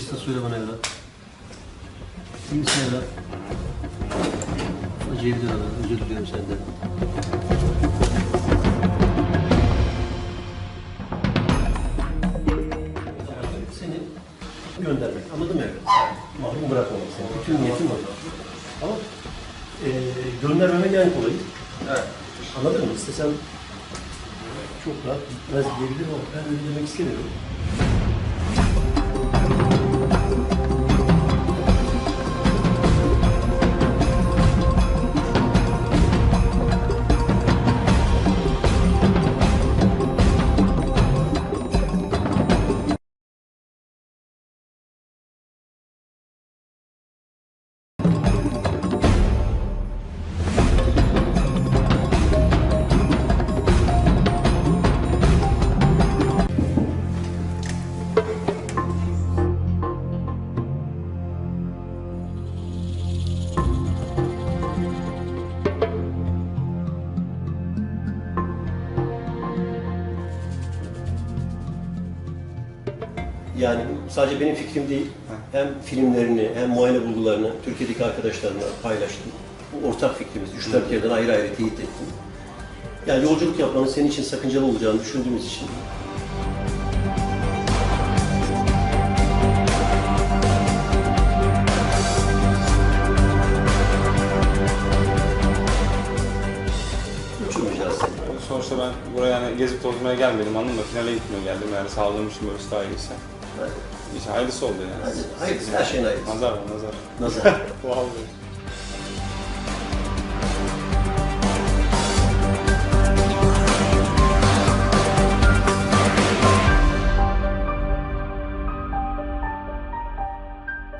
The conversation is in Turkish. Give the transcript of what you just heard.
söyle bana evlat. İyi misin evlat? Acıydı bana. Özür diliyorum senden. Seni göndermek. Anladın mı evlat? Mahrum bırakmamak seni. Bütün niyetim o. Ama e, göndermemek en kolayı. Evet. Anladın mı? İstesem çok rahat gitmez diyebilirim ama ben öyle demek istemiyorum. Yani sadece benim fikrim değil, hem filmlerini hem muayene bulgularını Türkiye'deki arkadaşlarımla paylaştım. Bu ortak fikrimiz. Üç dört yerden ayrı ayrı teyit ettim. Yani yolculuk yapmanın senin için sakıncalı olacağını düşündüğümüz için. Sonuçta ben buraya yani gezip tozmaya gelmedim anladın mı? Finale gitmeye geldim yani sağlığım için böyle daha iyiyse. İşte hayırlısı oldu yani. Hadi, hayırlısı, her şeyin hayırlısı. Nazar var nazar. Nazar. Vallahi.